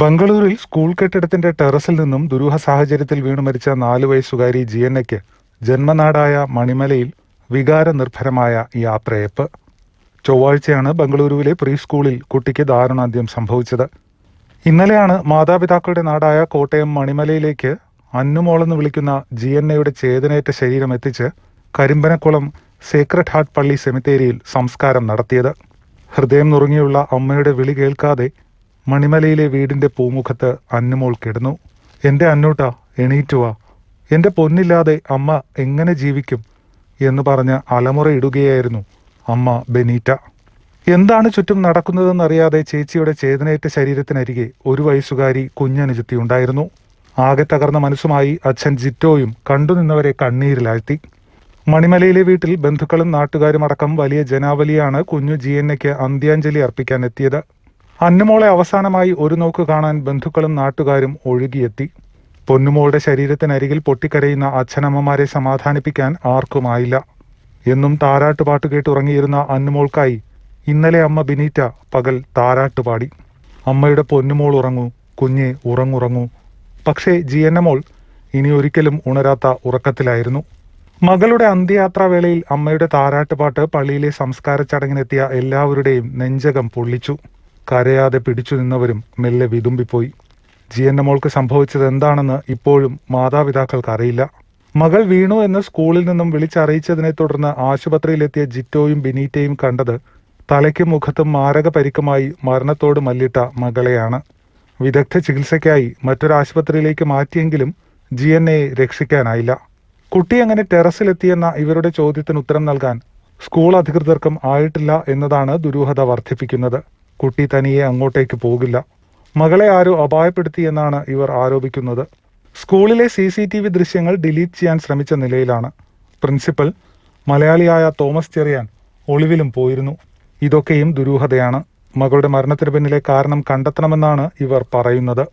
ബംഗളൂരിൽ school കെട്ടിടത്തിന്റെ ടെറസിൽ നിന്നും ദുരൂഹ സാഹചര്യത്തിൽ വീണു മരിച്ച നാലു വയസ്സുകാരി ജിയന്നയ്ക്ക് ജന്മനാടായ മണിമലയിൽ വികാരനിർഭരമായ യാത്രയപ്പ്. ചൊവ്വാഴ്ചയാണ് ബംഗളൂരുവിലെ പ്രീ സ്കൂളിൽ കുട്ടിക്ക് ദാരുണാന്ത്യം സംഭവിച്ചത്. ഇന്നലെയാണ് മാതാപിതാക്കളുടെ നാടായ കോട്ടയം മണിമലയിലേക്ക് അന്നുമോളെന്ന് വിളിക്കുന്ന ജിയന്നയുടെ ചേതനയേറ്റ ശരീരം എത്തിച്ച് കരിമ്പനക്കുളം സേക്രഡ് ഹാർട്ട് പള്ളി സെമിത്തേരിയിൽ സംസ്കാരം നടത്തിയത്. ഹൃദയം നുറുങ്ങിയുള്ള അമ്മയുടെ വിളി കേൾക്കാതെ മണിമലയിലെ വീടിന്റെ പൂമുഖത്ത് അന്നുമോൾ കിടന്നു. എന്റെ അന്നൂട്ട എണീറ്റുവാ എന്റെ പൊന്നില്ലാതെ അമ്മ എങ്ങനെ ജീവിക്കും? എന്ന് പറഞ്ഞ് അലമുറയിടുകയായിരുന്നു അമ്മ ബെനീറ്റ. എന്താണ് ചുറ്റും നടക്കുന്നതെന്നറിയാതെ ചേച്ചിയുടെ ചേതനയേറ്റ ശരീരത്തിനരികെ ഒരു വയസ്സുകാരി കുഞ്ഞനുജത്തി ഉണ്ടായിരുന്നു ആകെ തകർന്ന മനസ്സുമായി അച്ഛൻ ജിറ്റോയും കണ്ടുനിന്നവരെ കണ്ണീരിലാഴ്ത്തി. മണിമലയിലെ വീട്ടിൽ ബന്ധുക്കളും നാട്ടുകാരും അടക്കം വലിയ ജനാവലിയാണ് കുഞ്ഞു ജിയന്നയ്ക്ക് അന്ത്യാഞ്ജലി അർപ്പിക്കാൻ എത്തിയത്. അന്നുമോളെ അവസാനമായി ഒരു നോക്ക് കാണാൻ ബന്ധുക്കളും നാട്ടുകാരും ഒഴുകിയെത്തി. പൊന്നുമോളുടെ ശരീരത്തിനരികിൽ പൊട്ടിക്കരയുന്ന അച്ഛനമ്മമാരെ സമാധാനിപ്പിക്കാൻ ആർക്കുമായില്ല. എന്നും താരാട്ടുപാട്ട് കേട്ടുറങ്ങിയിരുന്ന അന്നുമോൾക്കായി ഇന്നലെ അമ്മ ബിനീറ്റ പകൽ താരാട്ടുപാടി. അമ്മയുടെ പൊന്നുമോൾ ഉറങ്ങൂ കുഞ്ഞെ ഉറങ്ങുറങ്ങൂ. പക്ഷേ ജി എന്നമോൾ ഇനി ഒരിക്കലും ഉണരാത്ത ഉറക്കത്തിലായിരുന്നു. മകളുടെ അന്ത്യയാത്രാവേളയിൽ അമ്മയുടെ താരാട്ടുപാട്ട് പള്ളിയിലെ സംസ്കാര ചടങ്ങിനെത്തിയ എല്ലാവരുടെയും നെഞ്ചകം പൊള്ളിച്ചു. കരയാതെ പിടിച്ചു നിന്നവരും മെല്ലെ വിതുമ്പിപ്പോയി. ജിയന്നമോൾക്ക് സംഭവിച്ചത് എന്താണെന്ന് ഇപ്പോഴും മാതാപിതാക്കൾക്ക് അറിയില്ല. മകൾ വീണു എന്ന് സ്കൂളിൽ നിന്നും വിളിച്ചറിയിച്ചതിനെ തുടർന്ന് ആശുപത്രിയിലെത്തിയ ജിറ്റോയും ബിനീറ്റയും കണ്ടത് തലയ്ക്കും മുഖത്തും മാരക പരിക്കുമായി മരണത്തോട് മല്ലിട്ട മകളെയാണ്. വിദഗ്ധ ചികിത്സയ്ക്കായി മറ്റൊരാശുപത്രിയിലേക്ക് മാറ്റിയെങ്കിലും ജി എൻ എയെ രക്ഷിക്കാനായില്ല. കുട്ടി എങ്ങനെ ടെറസിലെത്തിയെന്ന ഇവരുടെ ചോദ്യത്തിന് ഉത്തരം നൽകാൻ സ്കൂൾ അധികൃതർക്കും ആയിട്ടില്ല എന്നതാണ് ദുരൂഹത വർദ്ധിപ്പിക്കുന്നത്. കുട്ടി തനിയെ അങ്ങോട്ടേക്ക് പോകില്ല. മകളെ ആരോ അപായപ്പെടുത്തി എന്നാണ് ഇവർ ആരോപിക്കുന്നത്. സ്കൂളിലെ സി സി ടി വി ദൃശ്യങ്ങൾ ഡിലീറ്റ് ചെയ്യാൻ ശ്രമിച്ച നിലയിലാണ്. പ്രിൻസിപ്പൽ മലയാളിയായ തോമസ് ചെറിയാൻ ഒളിവിലും പോയിരുന്നു. ഇതൊക്കെയും ദുരൂഹതയാണ്. മകളുടെ മരണത്തിന് പിന്നിലെ കാരണം കണ്ടെത്തണമെന്നാണ് ഇവർ പറയുന്നത്.